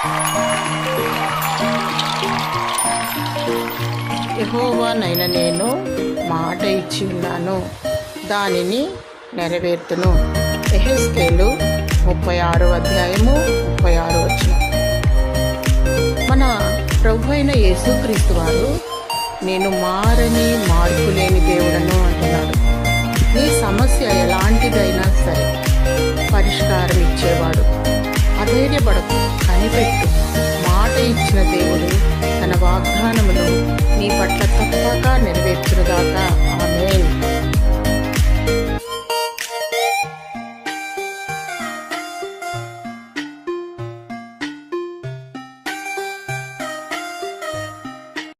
ఎహోవానైన నేను మాట ఇచ్చి ఉన్నాను. దానిని నెరవేర్తును. ఎహెస్కేలు ముప్పై ఆరు అధ్యాయము ముప్పై ఆరు వచ్చిన మన ప్రభు అయిన యేసుక్రీస్తు వారు నేను మారని మార్పు లేని దేవుడను అంటున్నాడు. నీ సమస్య ఎలాంటిదైనా సరే పరిష్కారం ఇచ్చేవాడు. అధైర్యపడకు. కనిపెట్టు మాట